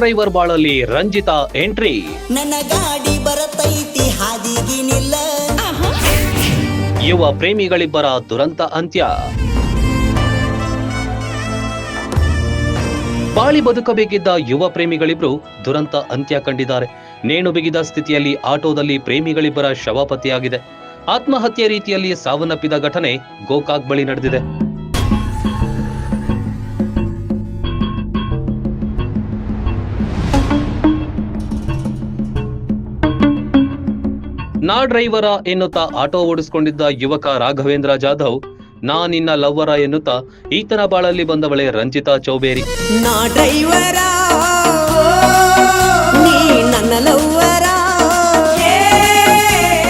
Driver ಬಾಳಲ್ಲಿ Ranjita entry. ನನ್ನ ಗಾಡಿ ಬರತೈತಿ ಹಾದಿಗಿನಿಲ್ಲ ಯುವ ಪ್ರೇಮಿಗಳಿಬ್ಬರ ದುರಂತ ಅಂತ್ಯ. ಬಾಳಿ ಬದುಕಬೇಕಿದ್ದ ಯುವ ಪ್ರೇಮಿಗಳಿಬ್ರು ದುರಂತ ಅಂತ್ಯ ಕಂಡಿದ್ದಾರೆ. ನೇಣು ಬಿಗಿದ ಸ್ಥಿತಿಯಲ್ಲಿ ಆಟೋದಲ್ಲಿ ಪ್ರೇಮಿಗಳಿಬ್ಬರ ಶವ ಪತ್ತೆಯಾಗಿದೆ. ಆತ್ಮಹತ್ಯೆ ರೀತಿಯಲ್ಲಿ ಸಾವನ್ನಪ್ಪಿದ ಘಟನೆ ಗೋಕಾಕ್ ಬಳಿ ನಡೆದಿದೆ. ನಾ ಡ್ರೈವರ ಎನ್ನುತ್ತಾ ಆಟೋ ಓಡಿಸಿಕೊಂಡಿದ್ದ ಯುವಕ ರಾಘವೇಂದ್ರ ಜಾಧವ್ ನಾ ನಿನ್ನ ಲವ್ವರ ಎನ್ನುತ್ತಾ ಈತನ ಬಾಳಲ್ಲಿ ಬಂದವಳೆ ರಂಜಿತಾ ಚೌಬೇರಿ. ನಾ ಡ್ರೈವರ ನೀ ನನ್ನ ಲವ್ವರ.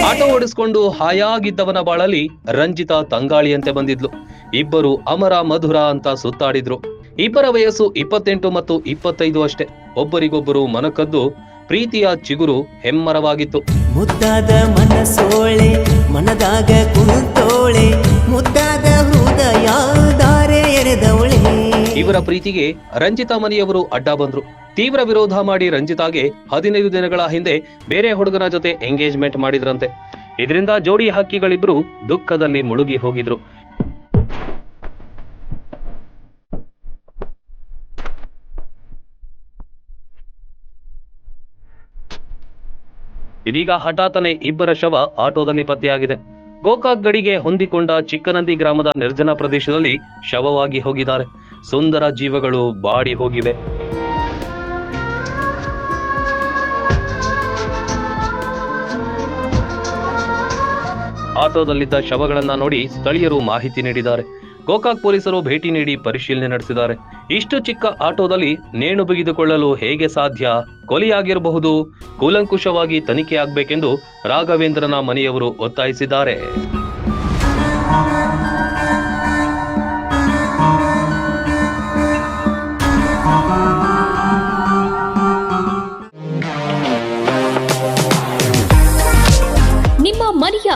ಆಟೋ ಓಡಿಸಿಕೊಂಡು ಹಾಯಾಗಿದ್ದವನ ಬಾಳಲ್ಲಿ ರಂಜಿತಾ ತಂಗಾಳಿಯಂತೆ ಬಂದಿದ್ಲು. ಇಬ್ಬರು ಅಮರ ಮಧುರ ಅಂತ ಸುತ್ತಾಡಿದ್ರು. ಇಬ್ಬರ ವಯಸ್ಸು ಇಪ್ಪತ್ತೆಂಟು ಮತ್ತು ಇಪ್ಪತ್ತೈದು ಅಷ್ಟೇ. ಒಬ್ಬರಿಗೊಬ್ಬರು ಮನಕದ್ದು ಪ್ರೀತಿಯ ಚಿಗುರು ಹೆಮ್ಮರವಾಗಿತ್ತು. ಮುದ್ದಾದ ಮನಸೋಳೆ ಮನದಾಗ ಕುಂತೋಳೆ ಮುದ್ದಾದ ಹೃದಯ ದಾರೆ ಎರೆದವಳೆ. ಇವರ ಪ್ರೀತಿಗೆ ರಂಜಿತಾ ಮನೆಯವರು ಅಡ್ಡ ಬಂದ್ರು. ತೀವ್ರ ವಿರೋಧ ಮಾಡಿ ರಂಜಿತಾಗೆ ಹದಿನೈದು ದಿನಗಳ ಹಿಂದೆ ಬೇರೆ ಹುಡುಗನ ಜೊತೆ ಎಂಗೇಜ್ಮೆಂಟ್ ಮಾಡಿದ್ರಂತೆ. ಇದರಿಂದ ಜೋಡಿ ಹಕ್ಕಿಗಳಿಬ್ರು ದುಃಖದಲ್ಲಿ ಮುಳುಗಿ ಹೋಗಿದ್ರು. ಇದೀಗ ಹಠಾತ್ತನೆ ಇಬ್ಬರ ಶವ ಆಟೋದಲ್ಲಿ ಪತ್ತೆಯಾಗಿದೆ ಗೋಕಾಕ್ ಗಡಿಗೆ ಹೊಂದಿಕೊಂಡ ಚಿಕ್ಕನಂದಿ ಗ್ರಾಮದ ನಿರ್ಜನ ಪ್ರದೇಶದಲ್ಲಿ ಶವವಾಗಿ ಹೋಗಿದ್ದಾರೆ. ಸುಂದರ ಜೀವಗಳು ಬಾಡಿ ಹೋಗಿವೆ. ಆಟೋದಲ್ಲಿದ್ದ ಶವಗಳನ್ನ ನೋಡಿ ಸ್ಥಳೀಯರು ಮಾಹಿತಿ ನೀಡಿದ್ದಾರೆ. ಗೋಕಾಕ್ ಪೊಲೀಸರು ಭೇಟಿ ನೀಡಿ ಪರಿಶೀಲನೆ ನಡೆಸಿದ್ದಾರೆ. ಇಷ್ಟು ಚಿಕ್ಕ ಆಟೋದಲ್ಲಿ ನೇಣು ಬಿಗಿದುಕೊಳ್ಳಲು ಹೇಗೆ ಸಾಧ್ಯ? ಕೊಲೆಯಾಗಿರಬಹುದು. ಕೂಲಂಕುಷವಾಗಿ ತನಿಖೆ ಆಗಬೇಕೆಂದು ರಾಘವೇಂದ್ರನ ಮನೆಯವರು ಒತ್ತಾಯಿಸಿದ್ದಾರೆ.